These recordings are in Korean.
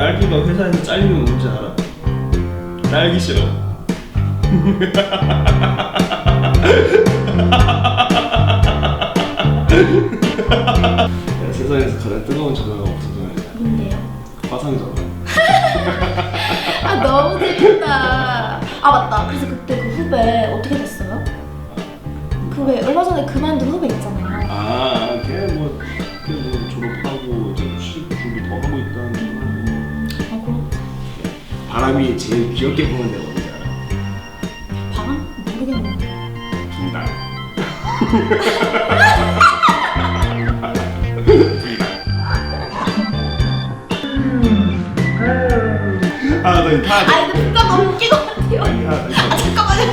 딸기가 회사에서 잘리면 뭔지 알아? 딸기 싫어. 야, 세상에서 가장 뜨거운 전화가 없어서 뭔데요? 화상 전화. 아 너무 재밌다. 아 맞다. 그래서 그때 그 후배 어떻게 됐어요? 그 왜 얼마 전에 그만둔 후배 있잖아요. 바람이 제일 귀엽게 부는 데가 알아? 바람 모르겠는데. 분당. 아, 나 타. 아 분가 너무 웃긴 것 같아요. 아 잠깐만요.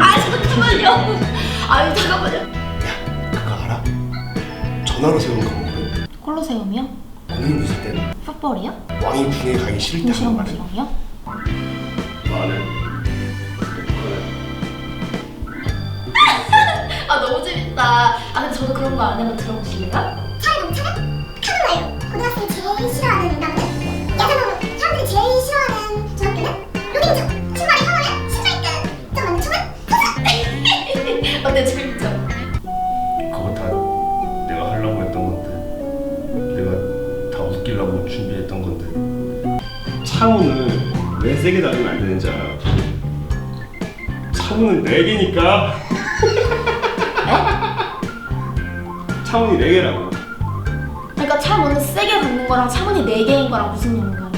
아 잠깐만요. 아 잠깐만요. 그거 알아? 전화로 세운 거거든. 콜로세움이요? 공인 있을 때는 풋볼이요? 왕이 궁에 가기 싫다 하는 말이야. 무시랑이요? 나는 아 너무 재밌다. 아 근데 저도 그런 거 안 해면 들어보실래요? 웃기려고 준비했던 건데 창문을 왜 세게 닫으면 안 되는지 알아? 창문은 4개니까 창문이 4개라고 그러니까 차문을 세게 닫는 거랑 차문이 네 개인 거랑 무슨 연관이에요?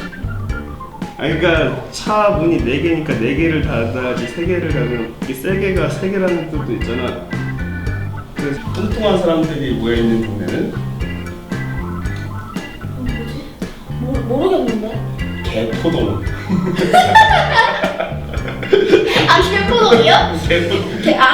아니 그러니까 차 문이 4개니까 4개를 닫아야지 3개를 닫으면 이게 세개가 3개라는 뜻도 있잖아 그래서 뚱뚱한 사람들이 모여있는 동네는 모르겠는데. 개포동 아 개포동이요? 개포동 개, 아